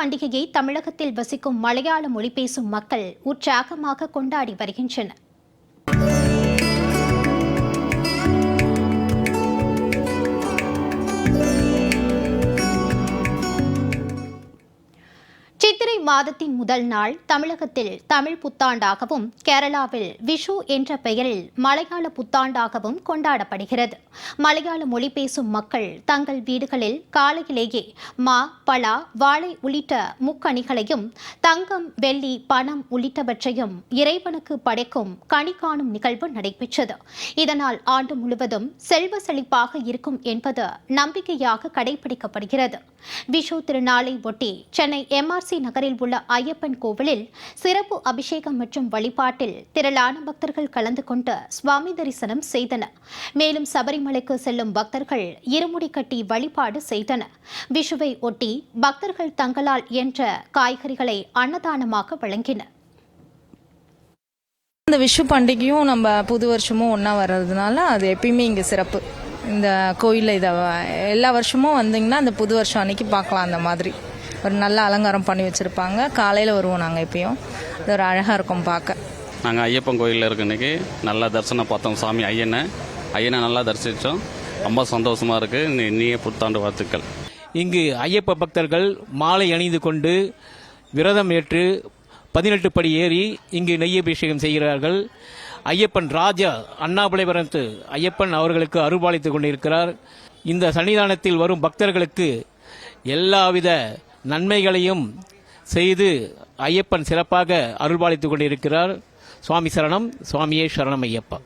பண்டிகையை தமிழகத்தில் வசிக்கும் மலையாள மொழி பேசும் மக்கள் உற்சாகமாக கொண்டாடி வருகின்றனர். மாதத்தின் முதல் நாள் தமிழகத்தில் தமிழ் புத்தாண்டாகவும் கேரளாவில் விஷு என்ற பெயரில் மலையாள புத்தாண்டாகவும் கொண்டாடப்படுகிறது. மலையாள மொழி பேசும் மக்கள் தங்கள் வீடுகளில் காலையிலேயே மா பலா வாழை உள்ளிட்ட முக்கணிகளையும் தங்கம் வெள்ளி பணம் உள்ளிட்டவற்றையும் இறைவனுக்கு படைக்கும் கனி காணும் நிகழ்வு நடைபெற்றது. இதனால் ஆண்டு முழுவதும் செல்வ செழிப்பாக இருக்கும் என்பது நம்பிக்கையாக கடைபிடிக்கப்படுகிறது. விஷு திருநாளை ஒட்டி சென்னை எம்ஆர்சி நகரில் உள்ள ஐயப்பன் கோவிலில் சிறப்பு அபிஷேகம் மற்றும் வழிபாட்டில் திரளான பக்தர்கள் கலந்து கொண்டு சுவாமி தரிசனம் செய்தனர். மேலும் சபரிமலைக்கு செல்லும் பக்தர்கள் இருமுடி கட்டி வழிபாடு செய்தனர். விஷுவை ஒட்டி பக்தர்கள் தங்களால் என்ற காய்கறிகளை அன்னதானமாக வழங்கினர். இந்த விஷு பண்டிகையும் நம்ம புது வருஷமும் ஒன்றா வர்றதுனால அது எப்பயுமே இங்கே சிறப்பு. இந்த கோயிலில் இதை எல்லா வருஷமும் வந்தீங்கன்னா அந்த புது வருஷம் அன்னைக்கு பார்க்கலாம் அந்த மாதிரி. ஒரு நல்ல அலங்காரம் பண்ணி வச்சுருப்பாங்க. காலையில் வருவோம் நாங்கள் எப்பயும். அது ஒரு அழகாக இருக்கும் பார்க்க நாங்கள் ஐயப்பன் கோயிலில் இருக்க இன்னைக்கு. நல்லா தரிசனம் பார்த்தோம் சாமி ஐயனை. ஐயனை நல்லா தரிசித்தோம் ரொம்ப சந்தோஷமாக இருக்குது இனிய புத்தாண்டு வாழ்த்துக்கள். இங்கு ஐயப்ப பக்தர்கள் மாலை அணிந்து கொண்டு விரதம் ஏற்று பதினெட்டு படி ஏறி இங்கு நெய்யபிஷேகம் செய்கிறார்கள். ஐயப்பன் ராஜா அண்ணாபுலைவரத்து ஐயப்பன் அவர்களுக்கு அருள்பாலித்துக் கொண்டிருக்கிறார். இந்த சன்னிதானத்தில் வரும் பக்தர்களுக்கு எல்லாவித நன்மைகளையும் செய்து ஐயப்பன் சிறப்பாக அருள்பாலித்துக் கொண்டிருக்கிறார். சுவாமி சரணம். சுவாமியே சரணம் ஐயப்பா.